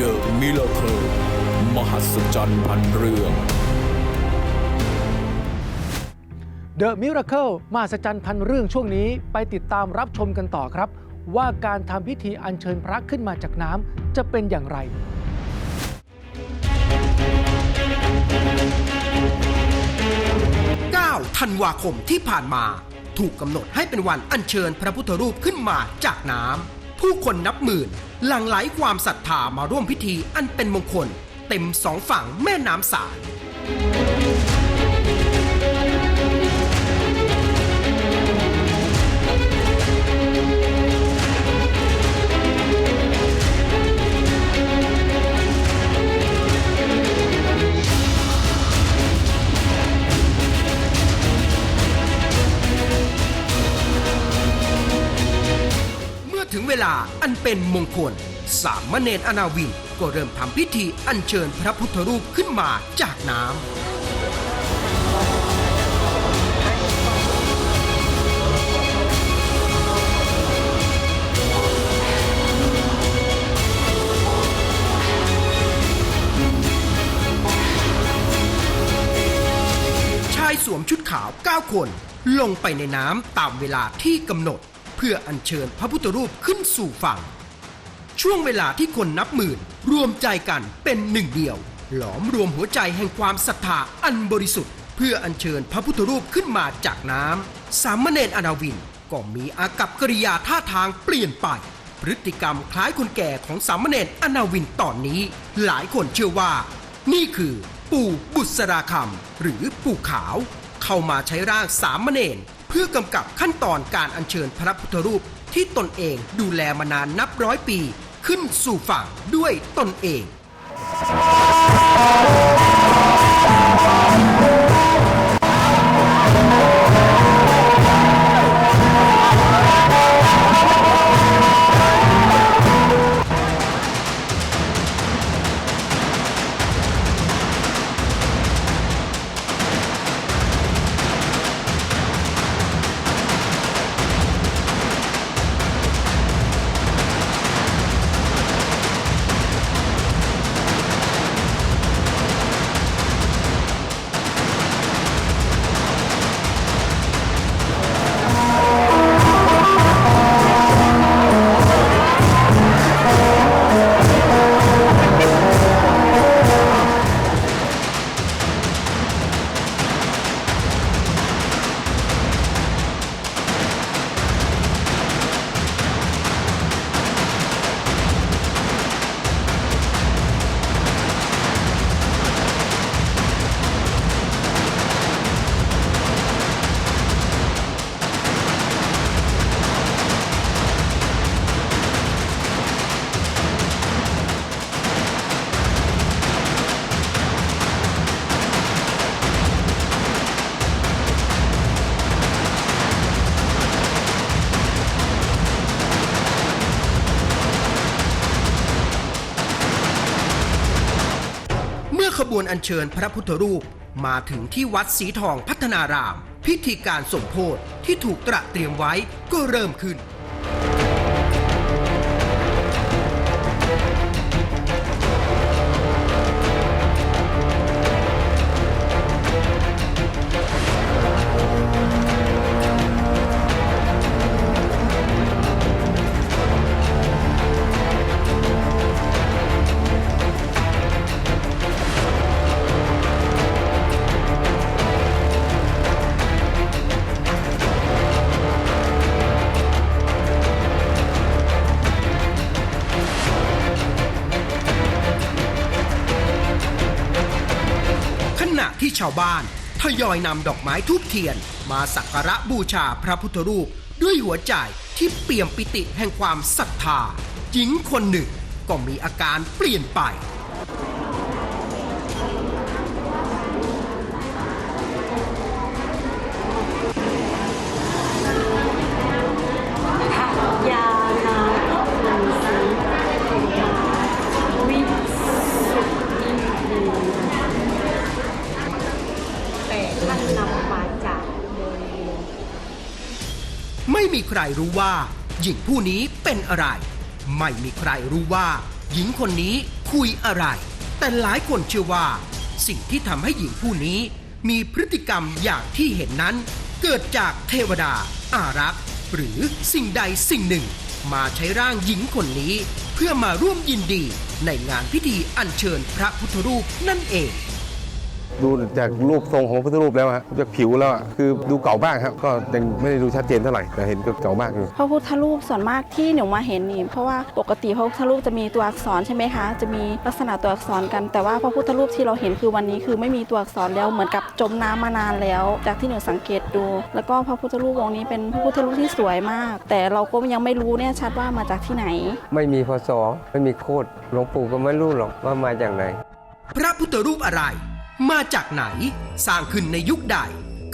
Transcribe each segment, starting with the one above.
The Miracle มหัศจรรย์พันเรื่อง The Miracle มหัศจรรย์พันเรื่องช่วงนี้ไปติดตามรับชมกันต่อครับ ว่าการทำพิธีอัญเชิญพระขึ้นมาจากน้ำจะเป็นอย่างไร 9 ธันวาคมที่ผ่านมา ถูกกำหนดให้เป็นวันอัญเชิญพระพุทธรูปขึ้นมาจากน้ำ ผู้คนนับหมื่น หลั่งไหลความศรัทธามาร่วมพิธีอันเป็นมงคล เต็มสองฝั่งแม่น้ำสาร ถึงเวลาอันเป็นมงคล สามเณรอนาวินก็เริ่มทำพิธีอัญเชิญพระพุทธรูปขึ้นมาจากน้ำชายสวมชุดขาว 9 คน ลงไปในน้ำตามเวลาที่กำหนด เพื่ออัญเชิญพระพุทธรูปขึ้นสู่ฝั่ง ช่วงเวลาที่คนนับหมื่นรวมใจกันเป็นหนึ่งเดียว หลอมรวมหัวใจแห่งความศรัทธาอันบริสุทธิ์ เพื่ออัญเชิญพระพุทธรูปขึ้นมาจากน้ำสามเณรอนาวินก็มีอากับกิริยาท่าทางเปลี่ยนไป พฤติกรรมคล้ายคนแก่ของสามเณรอนาวินตอนนี้ หลายคนเชื่อว่า นี่คือปู่บุษราคำหรือปู่ขาว เข้ามาใช้ร่างสามเณร เพื่อกำกับขั้นตอนการอัญเชิญพระพุทธรูปที่ตนเองดูแลมานานนับร้อยปี ขึ้นสู่ฝั่งด้วยตนเอง บวนอัญเชิญพระพุทธรูป มาถึงที่วัดสีทองพัฒนาราม พิธีการสมโพธิที่ถูกตระเตรียมไว้ก็เริ่มขึ้น ทยอยนำดอกไม้ทูบเทียน มาสักการะบูชาพระพุทธรูป ด้วยหัวใจที่เปี่ยมปิติแห่งความศรัทธาหญิงคนหนึ่งก็มีอาการเปลี่ยนไป ใครรู้ว่า หญิงผู้นี้เป็นอะไร ไม่มีใครรู้ว่า หญิงคนนี้คุยอะไร แต่หลายคนเชื่อว่า สิ่งที่ทำให้หญิงผู้นี้มีพฤติกรรมอย่างที่เห็นนั้น เกิดจากเทวดา อารักษ์ หรือสิ่งใดสิ่งหนึ่ง มาใช้ร่างหญิงคนนี้ เพื่อมาร่วมยินดีในงานพิธีอัญเชิญพระพุทธรูปนั่นเอง ดูจากรูปทรงของพระพุทธรูปแล้วฮะจากผิวแล้วอะคือดูเก่ามากครับ ก็ยังไม่ได้ดูชัดเจนเท่าไหร่แต่เห็นก็เก่ามากอยู่ พระพุทธรูปส่วนมากที่หนูมาเห็นนี่เพราะว่าปกติพระพุทธรูปจะมีตัวอักษรใช่ไหมคะ จะมีลักษณะตัวอักษรกัน แต่ว่าพระพุทธรูปที่เราเห็นคือวันนี้คือไม่มีตัวอักษรแล้วเหมือนกับจมน้ำมานานแล้ว จากที่หนูสังเกตดู แล้วก็พระพุทธรูปองค์นี้เป็นพระพุทธรูปที่สวยมาก แต่เราก็ยังไม่รู้เนี่ยชัดว่ามาจากที่ไหน ไม่มีพศไม่มีโคดหลวงปู่ก็ไม่รู้หรอกว่ามาจากไหน พระพุทธรูปอะไร มาจากไหน สร้างขึ้นในยุคใด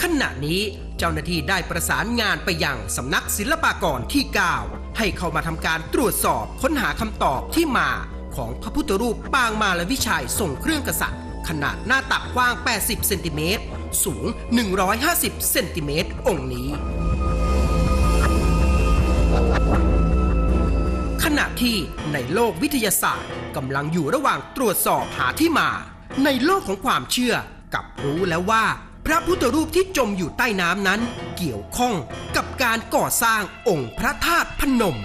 ขณะนี้เจ้าหน้าที่ได้ประสานงานไปยังสำนักศิลปากรที่ 9 ให้เข้ามาทำการตรวจสอบค้นหาคำตอบที่มาของพระพุทธรูปปางมาลวิชัยทรงเครื่องกษัตริย์ ขนาดหน้าตักกว้าง 80 เซนติเมตร สูง 150 เซนติเมตร องค์นี้ ขณะที่ในโลกวิทยาศาสตร์กำลังอยู่ระหว่างตรวจสอบหาที่มา ในโลกของความเชื่อกับรู้แล้วว่า พระพุทธรูปที่จมอยู่ใต้น้ำนั้น เกี่ยวข้องกับการก่อสร้างองค์พระธาตุพนม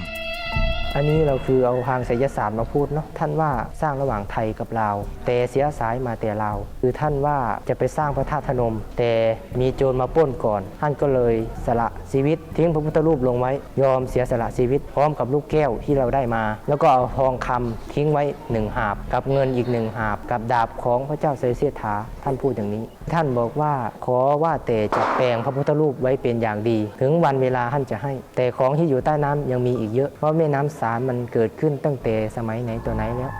อันนี้เราคือเอาทางไสยศาสตร์มาพูดเนาะท่านว่าสร้างระหว่างไทยกับลาว แต่เสียสายมาแต่ลาวคือท่านว่าจะไปสร้างพระธาตุพนม แต่มีโจรมาป้นก่อน ท่านก็เลยสละชีวิต ทิ้งพระพุทธรูปลงไว้ ยอมเสียสละชีวิต พร้อมกับลูกแก้วที่เราได้มา แล้วก็เอาทองคำทิ้งไว้หนึ่งหาบ กับเงินอีกหนึ่งหาบ กับดาบของพระเจ้าเซเสียถาท่านพูดอย่างนี้ ท่านบอกว่าขอว่าแต่จะแปลงพระพุทธรูปไว้เป็นอย่างดี ถึงวันเวลาท่านจะให้ แต่ของที่อยู่ใต้น้ำยังมีอีกเยอะเพราะแม่น้ำสารมันเกิดขึ้นตั้งแต่สมัยไหนตัวไหนแล้ว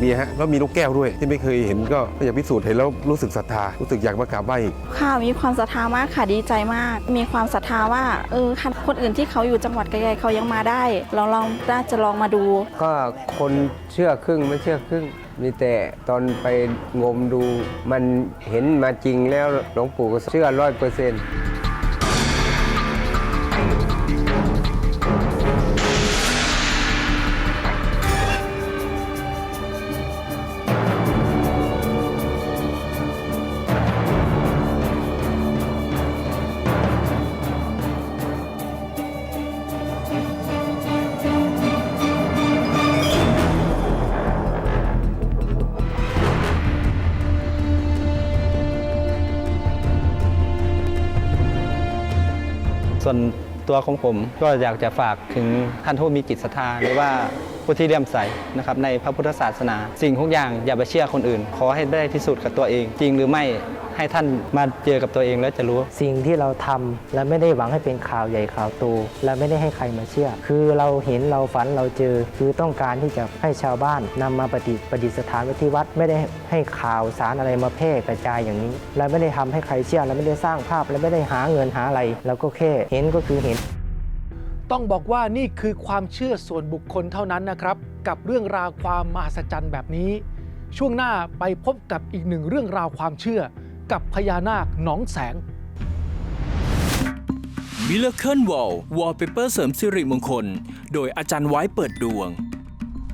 ก็แปลกดีฮะแล้วมีลูกแก้วด้วยที่ไม่เคยเห็นก็อยากพิสูจน์เห็นแล้วรู้สึกศรัทธารู้สึกอยากมากราบไหว้อีกค่ะมีความศรัทธามากค่ะดีใจมาก มีความศรัทธาว่าเออคันคนอื่นที่เขาอยู่จังหวัดไกลๆเขายังมาได้เราลองน่าจะลองมาดู ก็คนเชื่อครึ่งไม่เชื่อครึ่งมีแต่ตอนไปงมดูมันเห็นมาจริงแล้วหลวงปู่ก็เชื่อร้อยเปอร์เซ็นต์ ส่วนตัวของผมก็อยากจะฝากถึงท่านผู้มีจิตศรัทธาหรือว่า ผู้ที่เลื่อมใสนะครับในพระพุทธศาสนา สิ่งทุกอย่างอย่าไปเชื่อคนอื่น ขอให้ได้พิสูจน์กับตัวเอง จริงหรือไม่ให้ท่านมาเจอกับตัวเองแล้วจะรู้ สิ่งที่เราทำและไม่ได้หวังให้เป็นข่าวใหญ่ข่าวโตและไม่ได้ให้ใครมาเชื่อ คือเราเห็นเราฝันเราเจอ คือต้องการที่จะให้ชาวบ้านนำมาปฏิประดิษฐานไว้ที่วัดไม่ได้ให้ข่าวสารอะไรมาแพร่กระจายอย่างนี้ และไม่ได้ทำให้ใครเชื่อและไม่ได้สร้างภาพและไม่ได้หาเงินหาอะไรเราก็แค่เห็นก็คือเห็น ต้องบอกว่านี่คือความเชื่อส่วนบุคคลเท่านั้นนะครับ กับเรื่องราวความมหัศจรรย์แบบนี้ ช่วงหน้าไปพบกับอีกหนึ่งเรื่องราวความเชื่อ กับพญานาคหนองแสงมิเลเคิลวอลวอลเปเปอร์เสริมสิริมงคล โดยอาจารย์ไว้เปิดดวง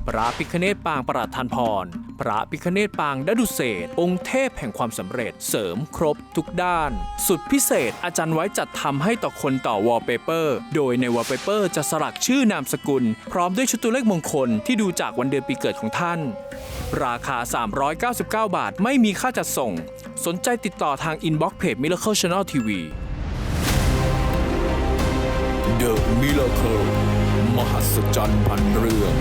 พระพิคเนตปางประหลัดทานพร พระพิคเนตปางดดุเศษองค์เทพแห่งความสำเร็จเสริมครบทุกด้าน สุดพิเศษอาจารย์ไว้จัดทำให้ต่อคนต่อวอลเปเปอร์ โดยในวอลเปเปอร์จะสลักชื่อนามสกุล พร้อมด้วยชุดตัวเลขมงคลที่ดูจากวันเดือนปีเกิดของท่าน ราคา 399 บาท ไม่มีค่าจัดส่ง สนใจติดต่อทางอินบ็อกซ์เพจ Miracle Channel TV The Miracle มหัศจรรย์พันเรื่อง